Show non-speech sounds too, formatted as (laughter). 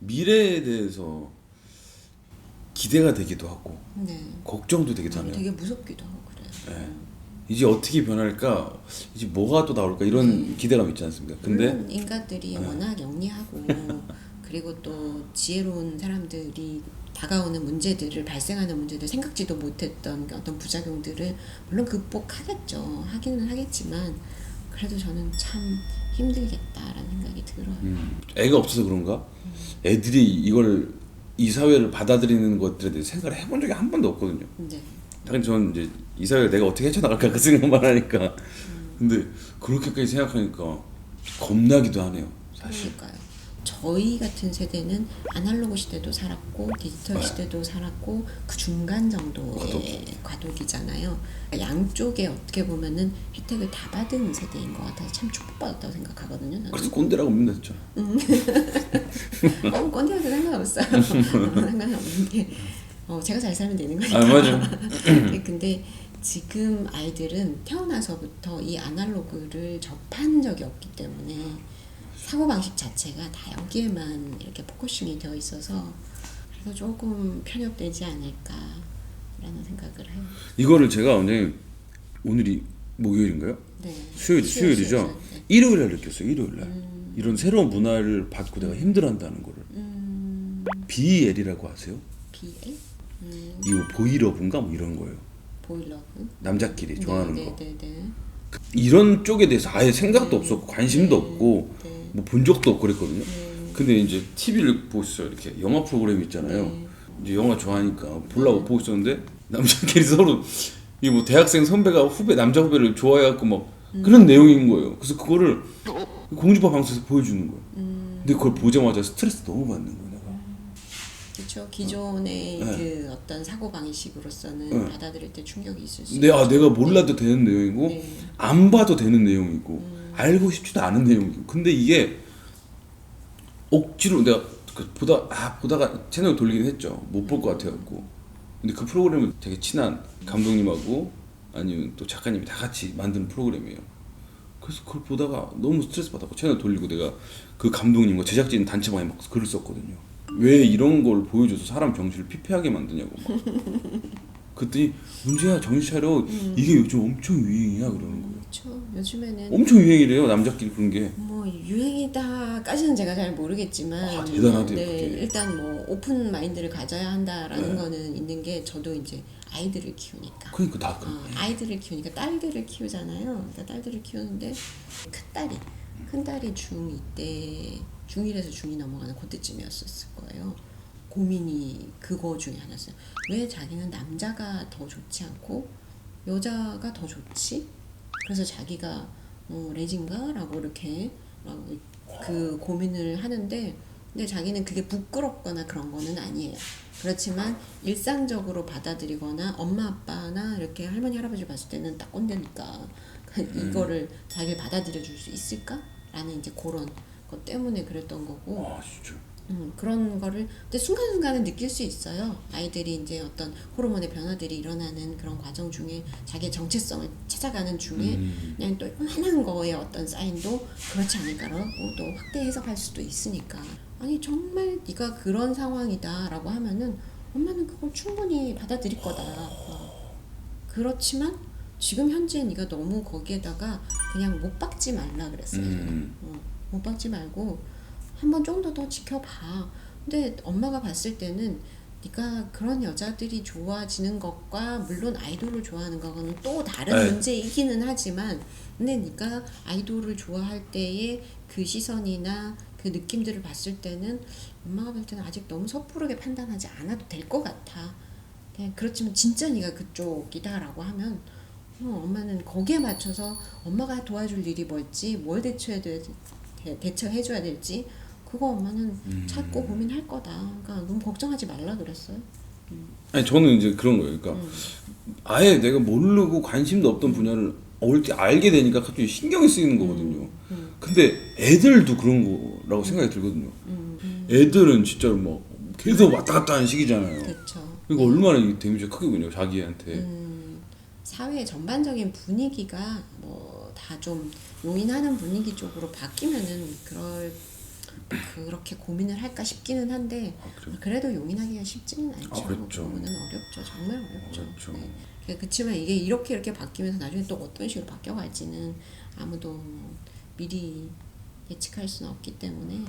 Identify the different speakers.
Speaker 1: 미래에 대해서 기대가 되기도 하고
Speaker 2: 네.
Speaker 1: 걱정도 되기도 하네요.
Speaker 2: 되게 무섭기도 하고 그래요.
Speaker 1: 네. 이제 어떻게 변할까? 이제 뭐가 또 나올까? 이런 기대감 있지 않습니까? 근데
Speaker 2: 물론 인간들이
Speaker 1: 네.
Speaker 2: 워낙 영리하고 (laughs) 그리고 또 지혜로운 사람들이 다가오는 문제들을 발생하는 문제들 생각지도 못했던 어떤 부작용들을 물론 극복하겠죠. 하기는 하겠지만 그래도 저는 참 힘들겠다라는 생각이 들어요.
Speaker 1: 음, 애가 없어서 그런가? 애들이 이걸 이 사회를 받아들이는 것들에 대해 생각을 해본 적이 한 번도 없거든요.
Speaker 2: 네.
Speaker 1: 당연히 저는 이제 이 사회를 내가 어떻게 헤쳐나갈까 그 생각만 하니까 근데 그렇게까지 생각하니까 겁나기도 하네요 사실
Speaker 2: 그러니까요. 저희 같은 세대는 아날로그 시대도 살았고 디지털
Speaker 1: 네.
Speaker 2: 시대도 살았고 그 중간 정도의 과도기 잖아요. 양쪽에 어떻게 보면은 혜택을 다 받은 세대인 것 같아서 참 축복받았다고 생각하거든요. 나는.
Speaker 1: 그래서 꼰대라고 믿는 (laughs) 다
Speaker 2: 어, 꼰대와도 상관없어요. (laughs) 상관없는 게 어, 제가 잘 살면 되는 거니까.
Speaker 1: 아 맞아 (laughs)
Speaker 2: 근데 지금 아이들은 태어나서부터 이 아날로그를 접한 적이 없기 때문에 사고 방식 자체가 다 여기에만 이렇게 포커싱이 되어 있어서 그래서 조금 편협되지 않을까라는 생각을 해요.
Speaker 1: 이거를 제가 오늘 오늘이 목요일인가요?
Speaker 2: 네.
Speaker 1: 수요일
Speaker 2: 수요일,
Speaker 1: 수요일이죠
Speaker 2: 수요일, 네.
Speaker 1: 일요일에 느꼈어요 일요일날
Speaker 2: 음.
Speaker 1: 이런 새로운 문화를 받고 내가 힘들어한다는 거를
Speaker 2: 음,
Speaker 1: BL이라고 아세요?
Speaker 2: BL? 음,
Speaker 1: 이거 보이러브인가 뭐 이런 거예요
Speaker 2: 보일러브?
Speaker 1: 남자끼리 좋아하는
Speaker 2: 네,
Speaker 1: 거
Speaker 2: 네, 네, 네.
Speaker 1: 이런 쪽에 대해서 아예 생각도
Speaker 2: 네.
Speaker 1: 없었고 관심도 없고
Speaker 2: 네.
Speaker 1: 뭐본 적도 없고 그랬거든요.
Speaker 2: 네.
Speaker 1: 근데 이제 TV를 보고 있어요. 이렇게 영화 프로그램 있잖아요.
Speaker 2: 네.
Speaker 1: 이제 영화 좋아하니까 보려고 보고 있었는데 남자끼리 (laughs) 서로 이 뭐 대학생 선배가 후배 남자 후배를 좋아해갖고 막
Speaker 2: 음.
Speaker 1: 그런 내용인 거예요. 그래서 그거를 공주파 방송에서 보여주는 거예요.
Speaker 2: 음.
Speaker 1: 근데 그걸 보자마자 스트레스 너무 받는 거예요. 내가.
Speaker 2: 그렇죠. 기존의
Speaker 1: 네.
Speaker 2: 그 어떤 사고 방식으로서는
Speaker 1: 네.
Speaker 2: 받아들일 때 충격이 있을 수
Speaker 1: 내, 아,
Speaker 2: 있죠.
Speaker 1: 내가 몰라도 되는 내용이고
Speaker 2: 네.
Speaker 1: 안 봐도 되는 내용이고
Speaker 2: 음.
Speaker 1: 알고 싶지도 않은 내용이고 근데 이게 억지로 내가 그 보다 아 보다가 채널 돌리긴 했죠 못 볼 것 같아갖고 근데 그 프로그램은 되게 친한 감독님하고 아니면 또 작가님이 다 같이 만든 프로그램이에요 그래서 그걸 보다가 너무 스트레스 받았고 채널 돌리고 내가 그 감독님과 제작진 단체방에 막 글을 썼거든요. 왜 이런 걸 보여줘서 사람 정신을 피폐하게 만드냐고 막. (laughs) 그랬더니 문제야 정신 차려. 이게 요즘 엄청 유행이야 그러는 거예요.
Speaker 2: 그렇죠. 요즘에는
Speaker 1: 엄청 유행이래요 남자끼리 그런 게.
Speaker 2: 뭐 유행이다까지는 제가 잘 모르겠지만
Speaker 1: 아, 대단하대요,
Speaker 2: 네,
Speaker 1: 그게.
Speaker 2: 일단 뭐 오픈 마인드를 가져야 한다라는
Speaker 1: 네.
Speaker 2: 거는 있는 게 저도 이제 아이들을 키우니까
Speaker 1: 그러니까 다 그래
Speaker 2: 어, 아이들을 키우니까 딸들을 키우잖아요. 그러니까 딸들을 키우는데 큰 딸이 큰 딸이 중2 때 중1에서 중2 넘어가는 그때쯤이었을 거예요. 고민이 그거 중에 하나였어요. 왜 자기는 남자가 더 좋지 않고 여자가 더 좋지? 그래서 자기가 어, 레진가라고 이렇게 그 고민을 하는데 근데 자기는 그게 부끄럽거나 그런 거는 아니에요. 그렇지만 일상적으로 받아들이거나 엄마 아빠나 이렇게 할머니 할아버지 봤을 때는 딱 꼰대니까. 이거를 자기를 받아들여 줄 수 있을까라는 이제 그런 것 때문에 그랬던 거고.
Speaker 1: 아 진짜
Speaker 2: 음, 그런 거를 근데 순간순간은 느낄 수 있어요. 아이들이 이제 어떤 호르몬의 변화들이 일어나는 그런 과정 중에 자기의 정체성을 찾아가는 중에
Speaker 1: 음.
Speaker 2: 그냥 또 하나는 거의 어떤 사인도 그렇지 않을까라고 또 확대 해석할 수도 있으니까 아니 정말 네가 그런 상황이다라고 하면은 엄마는 그걸 충분히 받아들일 거다. 어. 그렇지만 지금 현재 네가 너무 거기에다가 그냥 못 박지 말라 그랬어요.
Speaker 1: 음.
Speaker 2: 어, 못 박지 말고 한번 정도 더 지켜봐. 근데 엄마가 봤을 때는 네가 그런 여자들이 좋아지는 것과 물론 아이돌을 좋아하는 거는 또 다른
Speaker 1: 네.
Speaker 2: 문제이기는 하지만 근데 네가 아이돌을 좋아할 때의 그 시선이나 그 느낌들을 봤을 때는 엄마가 볼 때는 아직 너무 섣부르게 판단하지 않아도 될 것 같아. 그냥 그렇지만 진짜 네가 그쪽이다라고 하면 어, 엄마는 거기에 맞춰서 엄마가 도와줄 일이 뭘지 뭘 대처해야 될지 대- 대처해줘야 될지 그거 엄마는 찾고 고민할 거다. 그러니까 너무 걱정하지 말라 그랬어요.
Speaker 1: 아니 저는 이제 그런 거예요. 그러니까
Speaker 2: 음.
Speaker 1: 아예 내가 모르고 관심도 없던 분야를 올때 알게 되니까 갑자기 신경이 쓰이는 거거든요.
Speaker 2: 음.
Speaker 1: 근데 애들도 그런 거라고 생각이 들거든요.
Speaker 2: 음,
Speaker 1: 애들은 진짜로 막 계속 왔다 갔다 하는 시기잖아요.
Speaker 2: 그렇죠.
Speaker 1: 이거 얼마나 이 데미지가 크겠군요 자기한테.
Speaker 2: 음, 사회 전반적인 분위기가 뭐 다좀 용인하는 분위기 쪽으로 바뀌면은 그럴 그렇게 고민을 할까 싶기는 한데
Speaker 1: 아, 그래요?
Speaker 2: 그래도 용인하기가 쉽지는 않죠.
Speaker 1: 아, 그렇죠.
Speaker 2: 부분은 어렵죠. 정말 어렵죠.
Speaker 1: 어렵죠.
Speaker 2: 네. 그- 그렇지만 이게 이렇게 이렇게 바뀌면서 나중에 또 어떤 식으로 바뀌어갈지는 아무도 미리 예측할 수는 없기 때문에